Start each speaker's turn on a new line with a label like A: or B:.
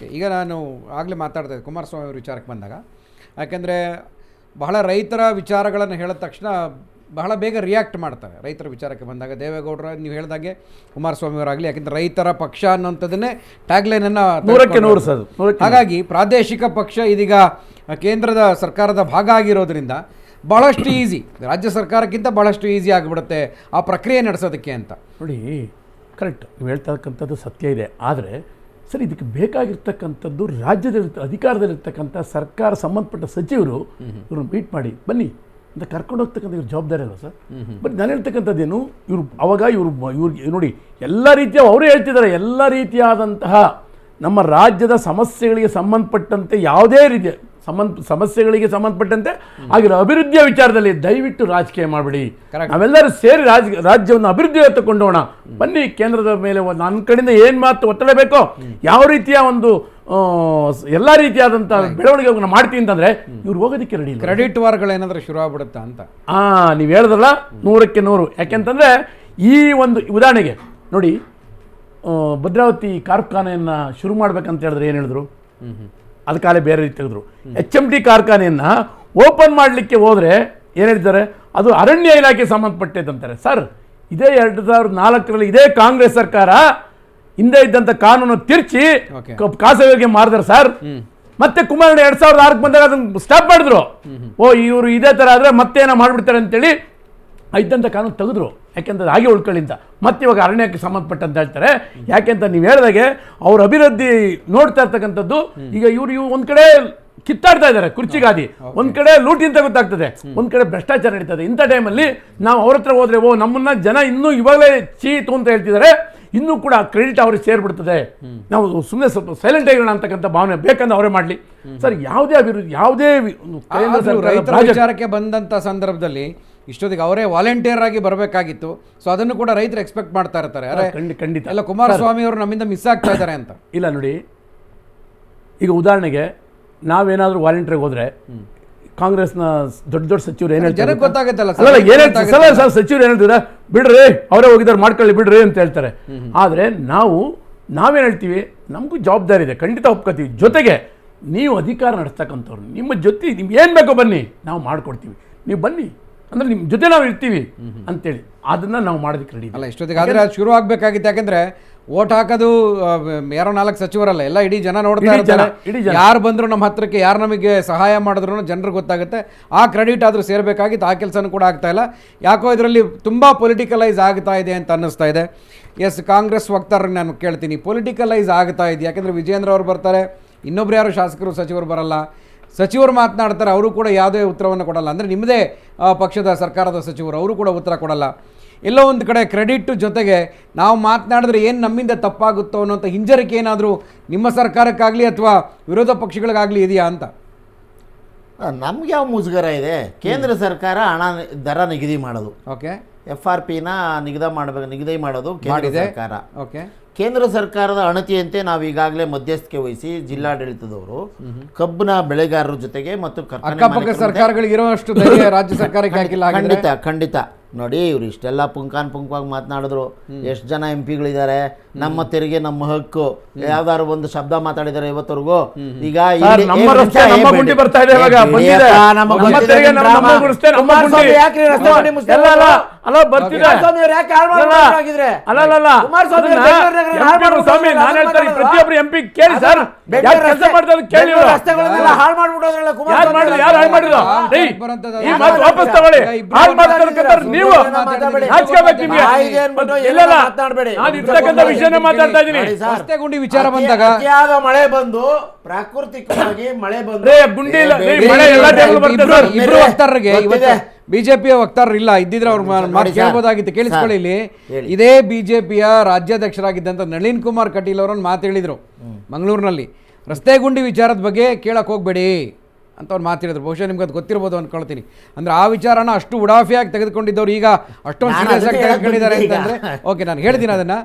A: ಈಗ ನಾನು ಆಗಲೇ ಮಾತಾಡ್ತಾ ಇದ್ದೆ ಕುಮಾರಸ್ವಾಮಿ ಅವ್ರ ವಿಚಾರಕ್ಕೆ ಬಂದಾಗ. ಯಾಕೆಂದರೆ ಬಹಳ ರೈತರ ವಿಚಾರಗಳನ್ನು ಹೇಳಿದ ತಕ್ಷಣ ಬಹಳ ಬೇಗ ರಿಯಾಕ್ಟ್ ಮಾಡ್ತಾರೆ ರೈತರ ವಿಚಾರಕ್ಕೆ ಬಂದಾಗ. ದೇವೇಗೌಡರ ನೀವು ಹೇಳಿದಾಗೆ ಕುಮಾರಸ್ವಾಮಿ ಅವರಾಗಲಿ ಯಾಕೆಂದರೆ ರೈತರ ಪಕ್ಷ ಅನ್ನೋಂಥದ್ದನ್ನೇ ಟ್ಯಾಗ್ಲೈನನ್ನು
B: ನೂರಕ್ಕೆ ನೂರು ಸರ್ ನೂರಕ್ಕೆ
A: ಹಾಗಾಗಿ ಪ್ರಾದೇಶಿಕ ಪಕ್ಷ ಇದೀಗ ಕೇಂದ್ರದ ಸರ್ಕಾರದ ಭಾಗ ಆಗಿರೋದ್ರಿಂದ ಬಹಳಷ್ಟು ಈಸಿ ರಾಜ್ಯ ಸರ್ಕಾರಕ್ಕಿಂತ ಬಹಳಷ್ಟು ಈಸಿ ಆಗಿಬಿಡುತ್ತೆ ಆ ಪ್ರಕ್ರಿಯೆ ನಡೆಸೋದಕ್ಕೆ ಅಂತ.
B: ನೋಡಿ ಕರೆಕ್ಟ್ ನೀವು ಹೇಳ್ತಕ್ಕಂಥದ್ದು ಸತ್ಯ ಇದೆ. ಆದರೆ ಸರ್ ಇದಕ್ಕೆ ಬೇಕಾಗಿರ್ತಕ್ಕಂಥದ್ದು ರಾಜ್ಯದಲ್ಲಿ ಅಧಿಕಾರದಲ್ಲಿರ್ತಕ್ಕಂಥ ಸರ್ಕಾರ ಸಂಬಂಧಪಟ್ಟ ಸಚಿವರು ಇವ್ರನ್ನ ಮೀಟ್ ಮಾಡಿ ಬನ್ನಿ ಅಂತ ಕರ್ಕೊಂಡು ಹೋಗ್ತಕ್ಕಂಥ ಇವ್ರ ಜವಾಬ್ದಾರಿ ಅಲ್ಲ ಸರ್? ಬಟ್ ನಾನು ಹೇಳ್ತಕ್ಕಂಥದ್ದೇನು ಇವರು ಅವಾಗ ಇವರು ಇವ್ರಿಗೆ ನೋಡಿ ಎಲ್ಲ ರೀತಿಯ ಅವರೇ ಹೇಳ್ತಿದ್ದಾರೆ ಎಲ್ಲ ರೀತಿಯಾದಂತಹ ನಮ್ಮ ರಾಜ್ಯದ ಸಮಸ್ಯೆಗಳಿಗೆ ಸಂಬಂಧಪಟ್ಟಂತೆ ಯಾವುದೇ ರೀತಿಯ ಸಂಬಂಧ ಸಮಸ್ಯೆಗಳಿಗೆ ಸಂಬಂಧಪಟ್ಟಂತೆ ಆಗಿರೋ ಅಭಿವೃದ್ಧಿಯ ವಿಚಾರದಲ್ಲಿ ದಯವಿಟ್ಟು ರಾಜಕೀಯ ಮಾಡಬೇಡಿ. ನಾವೆಲ್ಲರೂ ಸೇರಿ ರಾಜ ರಾಜ್ಯವನ್ನು ಅಭಿವೃದ್ಧಿ ಕೊಂಡೋಣ. ಬನ್ನಿ ಕೇಂದ್ರದ ಮೇಲೆ ಒಂದು ನನ್ನ ಕಡೆಯಿಂದ ಏನು ಮಾತು ಒತ್ತಡ ಬೇಕೋ ಯಾವ ರೀತಿಯ ಒಂದು ಎಲ್ಲ ರೀತಿಯಾದಂಥ ಬೆಳವಣಿಗೆ ಮಾಡ್ತೀನಿ ಅಂತಂದ್ರೆ ಇವ್ರು ಹೋಗೋದಕ್ಕೆ ರೆಡಿ ಇಲ್ಲ.
A: ಕ್ರೆಡಿಟ್ ವಾರ್ಗಳೇನಾದರೂ ಶುರು ಆಗ್ಬಿಡುತ್ತಾ ಅಂತ?
B: ಆ ನೀವು ಹೇಳಿದ್ರಲ್ಲ ನೂರಕ್ಕೆ ನೂರು. ಯಾಕೆಂತಂದ್ರೆ ಈ ಒಂದು ಉದಾಹರಣೆಗೆ ನೋಡಿ ಭದ್ರಾವತಿ ಕಾರ್ಖಾನೆಯನ್ನು ಶುರು ಮಾಡ್ಬೇಕಂತ ಹೇಳಿದ್ರೆ ಏನು ಹೇಳಿದ್ರು? ಅದು ಕಾಲೇ ಬೇರೆ ರೀತಿ ತೆಗೆದ್ರು. ಎಚ್ ಎಂ ಟಿ ಕಾರ್ಖಾನೆಯನ್ನು ಓಪನ್ ಮಾಡಲಿಕ್ಕೆ ಹೋದರೆ ಏನು ಹೇಳ್ತಾರೆ? ಅದು ಅರಣ್ಯ ಇಲಾಖೆ ಸಂಬಂಧಪಟ್ಟಿದ್ದಂತಾರೆ. ಸರ್ ಇದೇ ಎರಡು ಸಾವಿರದ ನಾಲ್ಕರಲ್ಲಿ ಇದೇ ಕಾಂಗ್ರೆಸ್ ಸರ್ಕಾರ ಹಿಂದೆ ಇದ್ದಂಥ ಕಾನೂನು ತಿರ್ಚಿ ಖಾಸಗಿಯವರಿಗೆ ಮಾರಿದ್ರು ಸರ್. ಮತ್ತೆ ಕುಮಾರಣ್ಣ ಎರಡು ಸಾವಿರದ ಆರಕ್ಕೆ ಬಂದಾಗ ಅದನ್ನು ಸ್ಟಾಪ್ ಮಾಡಿದ್ರು. ಓ ಇವರು ಇದೇ ಥರ ಆದರೆ ಮತ್ತೇನೋ ಮಾಡಿಬಿಡ್ತಾರೆ ಅಂತೇಳಿ ಇದ್ದಂಥ ಕಾನೂನು ತೆಗೆದ್ರು. ಯಾಕೆಂದ್ರೆ ಹಾಗೆ ಉಳ್ಕೊಳ್ಳಿಂದ ಮತ್ತೆ ಇವಾಗ ಅರಣ್ಯಕ್ಕೆ ಸಂಬಂಧಪಟ್ಟಂತ ಹೇಳ್ತಾರೆ. ಯಾಕೆಂತ ನೀವು ಹೇಳಿದಾಗೆ ಅವ್ರ ಅಭಿವೃದ್ಧಿ ನೋಡ್ತಾ ಇರ್ತಕ್ಕಂಥದ್ದು ಈಗ ಇವ್ರು ಇವ್ರು ಒಂದ್ ಕಡೆ ಕಿತ್ತಾಡ್ತಾ ಇದ್ದಾರೆ ಕುರ್ಚಿಗಾದಿ ಒಂದ್ ಕಡೆ ಲೂಟಿ ಅಂತ ಗೊತ್ತಾಗ್ತದೆ. ಒಂದ್ ಕಡೆ ಭ್ರಷ್ಟಾಚಾರ ನಡೀತದೆ. ಇಂಥ ಟೈಮಲ್ಲಿ ನಾವು ಅವ್ರ ಹತ್ರ ಹೋದ್ರೆ ಓ ನಮ್ಮನ್ನ ಜನ ಇನ್ನೂ ಇವಾಗಲೇ ಚೀತು ಅಂತ ಹೇಳ್ತಿದ್ದಾರೆ ಇನ್ನೂ ಕೂಡ ಕ್ರೆಡಿಟ್ ಅವ್ರಿಗೆ ಸೇರ್ಬಿಡ್ತದೆ. ನಾವು ಸುಮ್ಮನೆ ಸ್ವಲ್ಪ ಸೈಲೆಂಟ್ ಆಗಿರೋಣ ಅಂತಕ್ಕಂಥ ಭಾವನೆ ಬೇಕಂದ್ರೆ ಅವರೇ ಮಾಡಲಿ. ಸರ್ ಯಾವುದೇ ಅಭಿವೃದ್ಧಿ ಯಾವುದೇ
A: ಬಂದಂತ ಸಂದರ್ಭದಲ್ಲಿ ಇಷ್ಟೊತ್ತಿಗೆ ಅವರೇ ವಾಲಂಟಿಯರ್ ಆಗಿ ಬರಬೇಕಾಗಿತ್ತು. ಸೊ ಅದನ್ನು ಕೂಡ ರೈತರು ಎಕ್ಸ್ಪೆಕ್ಟ್ ಮಾಡ್ತಾ ಇರ್ತಾರೆ. ಅರೆ
B: ಖಂಡಿತ. ಅಲ್ಲ
A: ಎಲ್ಲ ಕುಮಾರಸ್ವಾಮಿ ಅವರು ನಮ್ಮಿಂದ ಮಿಸ್ ಆಗ್ತಾ ಇದ್ದಾರೆ ಅಂತ.
B: ಇಲ್ಲ ನೋಡಿ ಈಗ ಉದಾಹರಣೆಗೆ ನಾವೇನಾದರೂ ವಾಲಂಟಿಯರ್ಗೆ ಹೋದ್ರೆ ಕಾಂಗ್ರೆಸ್ನ ದೊಡ್ಡ ದೊಡ್ಡ ಸಚಿವರು ಏನು ಹೇಳ್ತಾರೆ
A: ಜನಕ್ಕೆ ಗೊತ್ತಾಗುತ್ತಲ್ಲ ಸರ್.
B: ಹೇಳ್ತಾರೆ? ಸಲ ಸಲ ಸಚಿವರು ಏನ್ ಹೇಳ್ತಾರೆ? ಬಿಡ್ರಿ ಅವರೇ ಹೋಗಿದ್ದಾರೆ ಮಾಡ್ಕೊಳ್ಳಿ ಬಿಡ್ರಿ ಅಂತ ಹೇಳ್ತಾರೆ. ಆದರೆ ನಾವು ನಾವೇನು ಹೇಳ್ತೀವಿ? ನಮಗೂ ಜವಾಬ್ದಾರಿ ಇದೆ ಖಂಡಿತ ಒಪ್ಕೋತೀವಿ. ಜೊತೆಗೆ ನೀವು ಅಧಿಕಾರ ನಡೆಸ್ತಕ್ಕಂಥವ್ರು ನಿಮ್ಮ ಜೊತೆ ನಿಮ್ಗೆ ಏನು ಬೇಕೋ ಬನ್ನಿ ನಾವು ಮಾಡಿಕೊಡ್ತೀವಿ. ನೀವು ಬನ್ನಿ. ಅಂದ್ರೆ ನಿಮ್ಮ ಜೊತೆ ನಾವು ಇರ್ತೀವಿ ಅಂತೇಳಿ. ಅದನ್ನ ನಾವು ಮಾಡೋದಕ್ಕೆ ರೆಡಿ
A: ಅಲ್ಲ ಇಷ್ಟೊತ್ತಿಗೆ ಆದ್ರೆ ಅದು ಶುರು ಆಗ್ಬೇಕಾಗಿತ್ತು ಯಾಕಂದ್ರೆ ಓಟ್ ಹಾಕೋದು ಯಾರೋ ನಾಲ್ಕು ಸಚಿವರಲ್ಲ ಎಲ್ಲ ಇಡೀ ಜನ ನೋಡ್ತಾ ಇರ್ತಾರೆ.
B: ಇಡೀ ಜನ.
A: ಯಾರು ಬಂದರೂ ನಮ್ಮ ಹತ್ರಕ್ಕೆ ಯಾರು ನಮಗೆ ಸಹಾಯ ಮಾಡಿದ್ರು ಜನರಿಗೆ ಗೊತ್ತಾಗುತ್ತೆ. ಆ ಕ್ರೆಡಿಟ್ ಆದ್ರೂ ಸೇರಬೇಕಾಗಿತ್ತು ಆ ಕೆಲಸನೂ ಕೂಡ ಆಗ್ತಾ ಇಲ್ಲ. ಯಾಕೋ ಇದರಲ್ಲಿ ತುಂಬ ಪೊಲಿಟಿಕಲೈಸ್ ಆಗ್ತಾ ಇದೆ ಅಂತ ಅನ್ನಿಸ್ತಾ ಇದೆ. ಎಸ್ ಕಾಂಗ್ರೆಸ್ ವಕ್ತಾರರಿಗೆ ನಾನು ಕೇಳ್ತೀನಿ. ಪೊಲಿಟಿಕಲೈಸ್ ಆಗ್ತಾ ಇದೆ ಯಾಕಂದ್ರೆ ವಿಜೇಂದ್ರ ಅವರು ಬರ್ತಾರೆ ಇನ್ನೊಬ್ರು ಯಾರು ಶಾಸಕರು ಸಚಿವರು ಬರಲ್ಲ. ಸಚಿವರು ಮಾತನಾಡ್ತಾರೆ ಅವರು ಕೂಡ ಯಾವುದೇ ಉತ್ತರವನ್ನು ಕೊಡಲ್ಲ. ಅಂದರೆ ನಿಮ್ಮದೇ ಪಕ್ಷದ ಸರ್ಕಾರದ ಸಚಿವರು ಅವರು ಕೂಡ ಉತ್ತರ ಕೊಡಲ್ಲ. ಎಲ್ಲೋ ಒಂದು ಕಡೆ ಕ್ರೆಡಿಟ್ ಜೊತೆಗೆ ನಾವು ಮಾತನಾಡಿದ್ರೆ ಏನು ನಮ್ಮಿಂದ ತಪ್ಪಾಗುತ್ತೋ ಅನ್ನೋಂಥ ಹಿಂಜರಿಕೆ ಏನಾದರೂ ನಿಮ್ಮ ಸರ್ಕಾರಕ್ಕಾಗಲಿ ಅಥವಾ ವಿರೋಧ ಪಕ್ಷಗಳಿಗಾಗಲಿ ಇದೆಯಾ ಅಂತ?
C: ನಮ್ಗೆ ಯಾವ ಮುಜುಗರ ಇದೆ? ಕೇಂದ್ರ ಸರ್ಕಾರ ಹಣ ದರ ನಿಗದಿ ಮಾಡೋದು.
A: ಓಕೆ.
C: ಎಫ್ ಆರ್ ಪಿನ ನಿಗದ ಮಾಡಬೇಕು ನಿಗದಿ ಮಾಡೋದು ಕೇಂದ್ರ
A: ಮಾಡಿದೆ.
C: ಸರ್ಕಾರ.
A: ಓಕೆ.
C: ಕೇಂದ್ರ ಸರ್ಕಾರದ ಅಣತಿಯಂತೆ ನಾವು ಈಗಾಗಲೇ ಮಧ್ಯಸ್ಥಿಕೆ ವಹಿಸಿ ಜಿಲ್ಲಾಡಳಿತದವರು ಕಬ್ಬಿನ ಬೆಳೆಗಾರರ ಜೊತೆಗೆ ಮತ್ತು ಕಾರ್ಖಾನೆ
A: ಅಕ್ಕಪಕ್ಕ
C: ಮಾಲೀಕರ ಜೊತೆ-
A: ಸರ್ಕಾರಗಳಿಗೆ ಧೈರ್ಯ ರಾಜ್ಯ ಸರ್ಕಾರಕ್ಕೆ ಹಾಕಿಲ್ಲ ಹಾಗಿದ್ರೆ?
C: ಖಂಡಿತ ಖಂಡಿತ. ನೋಡಿ ಇವ್ರು ಇಷ್ಟೆಲ್ಲ ಪುಂಕಾನ್ ಪುಂಕವಾಗಿ ಮಾತನಾಡಿದ್ರು. ಎಷ್ಟು ಜನ ಎಂ ಪಿಗಳಿದ್ದಾರೆ ನಮ್ಮ ತೆರಿಗೆ ನಮ್ಮ ಹಕ್ಕು. ಯಾವ್ದಾದ್ರು ಒಂದು ಶಬ್ದ ಮಾತಾಡಿದಾರೆ ಇವತ್ತವರೆಗೂ. ಈಗ
B: ಸರ್,
C: ಇಲ್ಲಿ-
B: ನಮ್ಮ
C: ಏ,
B: ರಸ್ತೆ
C: ನಿಮಿಷ,
B: ನಮ್ಮ ಗುಂಡಿ ಬರ್ತಾ ಇದೆ
C: ಏ,
B: ಇವಾಗ,
C: ಬಿಡಿ
B: ಬಂದಿದೆ.
C: ಅಪ್ಪ,
B: ನಮ್ಮ ತೆರಿಗೆ
C: ನಿಮ್ಮ
B: ನಮ್ಮ
C: ಡ್ರಾಮಾ.
B: ನಮ್ಮ
C: ಕುಮಾರಸ್ವಾಮಿ
B: ಗುಂಡಿ.
C: ಯಾಕ್ರಿ ರಸ್ತೆ ಗುಂಡಿ
B: ಎಲ್ಲ ಅಲ್ಲ? ಅಲ್ಲ ಬರ್ತಿದೆ ಅಲ್ಲ, ಅಲ್ಲ ಸ್ವಾಮಿ ನಾನು ಹೇಳ್ತಾರೆ ಪ್ರತಿಯೊಬ್ಬರು ಎಂಪಿ ಕೇಳಿ ಸರ್. ಮಾತಾಡ್ತಾ ಇದ್ದೀನಿ.
A: ರಸ್ತೆ ಗುಂಡಿ ವಿಚಾರ ಬಂದಾಗ
C: ಮಳೆ ಬಂದು ಪ್ರಾಕೃತಿಕವಾಗಿ ಮಳೆ
B: ಗುಂಡಿ
A: ಇಬ್ರು- ವಕ್ತಾರರಿಗೆ ಇವತ್ತು ಬಿಜೆಪಿಯ ವಕ್ತಾರರು ಇಲ್ಲ. ಇದ್ದಿದ್ರೆ ಅವ್ರ ಮಾತು ಕೇಳ್ಬೋದಾಗಿತ್ತು. ಕೇಳಿಸ್ಕೊಳ್ಳಿ ಇಲ್ಲಿ. ಇದೇ ಬಿಜೆಪಿಯ ರಾಜ್ಯಾಧ್ಯಕ್ಷರಾಗಿದ್ದಂಥ ನಳಿನ್ ಕುಮಾರ್ ಕಟೀಲ್ ಅವರನ್ನು ಮಾತು ಹೇಳಿದ್ರು. ಮಂಗಳೂರಿನಲ್ಲಿ. ರಸ್ತೆ ಗುಂಡಿ ವಿಚಾರದ ಬಗ್ಗೆ ಕೇಳಕ್ಕೆ ಹೋಗಬೇಡಿ ಅಂತ ಅವ್ರು ಮಾತಾಡಿದ್ರು. ಬಹುಶಃ ನಿಮ್ಗೆ ಅದು ಗೊತ್ತಿರ್ಬೋದು ಅನ್ಕೊಳ್ತೀನಿ. ಅಂದ್ರೆ ಆ ವಿಚಾರನ ಅಷ್ಟು ಉಡಾಫಿಯಾಗಿ ತೆಗೆದುಕೊಂಡಿದ್ದವ್ರು ಈಗ ಅಷ್ಟೊಂದು ಸೀರಿಯಸ್ ಆಗಿ ತೆಗೆದುಕೊಂಡಿದ್ದಾರೆ ಅಂತಂದ್ರೆ ಓಕೆ ನಾನು ಹೇಳ್ತೀನಿ ಅದನ್ನ.